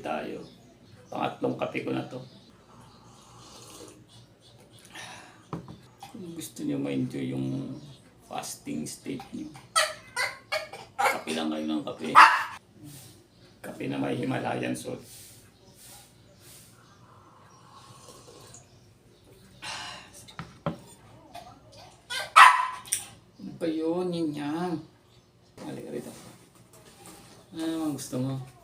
tayo. Pangatlong kape ko na to. Kung gusto niyo ma-enjoy yung fasting state niyo. Kape lang kayo ng kape. Kape na may Himalayan salt. Ano ba yun? Yun yan. Halika rito. Ano naman gusto mo?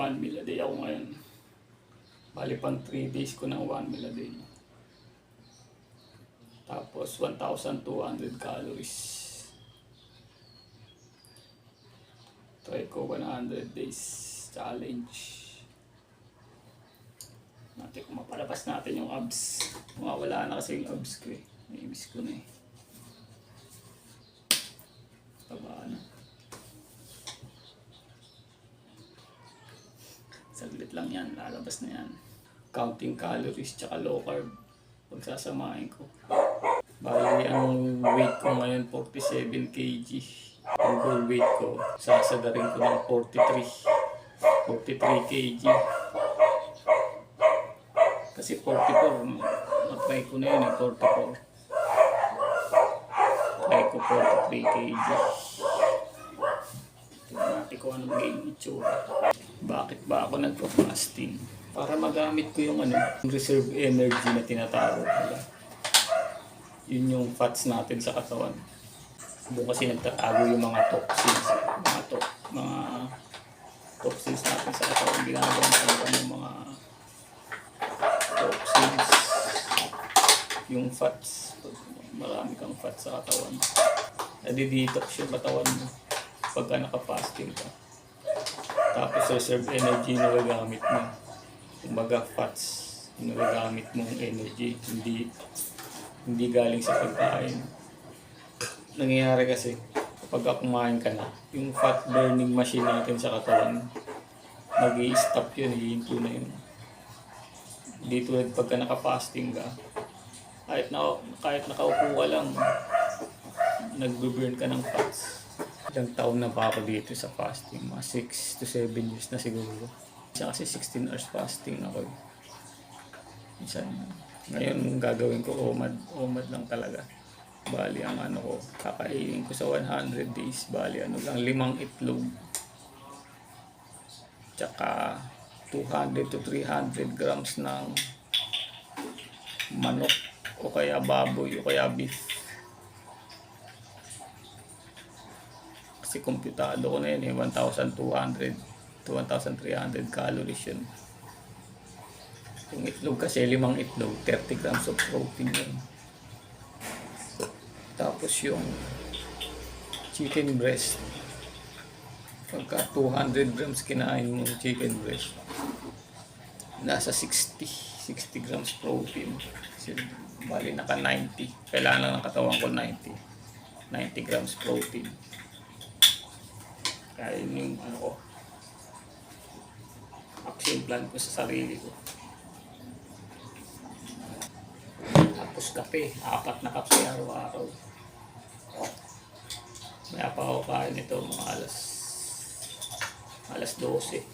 One meal a day ako ngayon. Bali pang 3 days ko ng one meal a day. Tapos 1,200 calories. Try ko 100 days challenge. Natin kung mapalabas natin yung abs. Mawawala na kasi yung abs ko eh. Naimis ko na eh. Taba na. Saglit lang yan, lalabas na yan. Counting calories tsaka low carb. Pagsasamahin ko. Bali, ang weight ko ngayon 47 kg. Ang goal weight ko, sasagarin ko ng 43. 43 kg. Kasi 44, na-try ko na yun eh, 44. Try ko 43 kg. Tingnan natin kung ano magiging itsura. Bakit ba ako nagpa-fasting? Para magamit ko yung ano, reserve energy na tinatawag nila. Yun yung fats natin sa katawan. Doon kasi nagtatago yung mga toxins, mga to, mga toxins natin sa katawan. Ginagawa natin mga toxins, yung fats. Marami kang fats sa katawan. Nadi-detox yung katawan mo pagka naka-fasting ka. Tapos reserve energy na gagamit mo. Kumbaga fats, yung nagagamit mong energy, hindi hindi galing sa pagkain. Nangyayari kasi, kapag kumain ka na, yung fat burning machine natin sa katawan, mag stop yun, hihinto na yun. Hindi tulad pagka naka-fasting ka, kahit, na, kahit nakaupo ka lang, nagbe-burn ka ng fats. Ilang taon na ba ako dito sa fasting? Mga 6 to 7 years na siguro. Isa kasi 16 hours fasting ako. eh. Minsan, ngayon gagawin ko OMAD. OMAD lang talaga. Bali ang ano ko, kakainin ko sa 100 days. Bali ano lang, limang itlog. Tsaka 200 to 300 grams ng manok o kaya baboy o kaya beef. Kasi komputado ko na yun eh, 1,200 to 1,300 calories yun. Yung itlog kasi, limang itlog, 30 grams of protein yun. Tapos yung chicken breast, pagka 200 grams kinain mo chicken breast, nasa 60, 60 grams protein. Kasi bali naka 90. Kailangan lang ng katawan ko 90. 90 grams protein. Kaya yun yung ano ko, action plan ko sa sarili ko. Tapos kape, apat na kape araw-araw. Maya pa ako kain ito mga alas alas 12.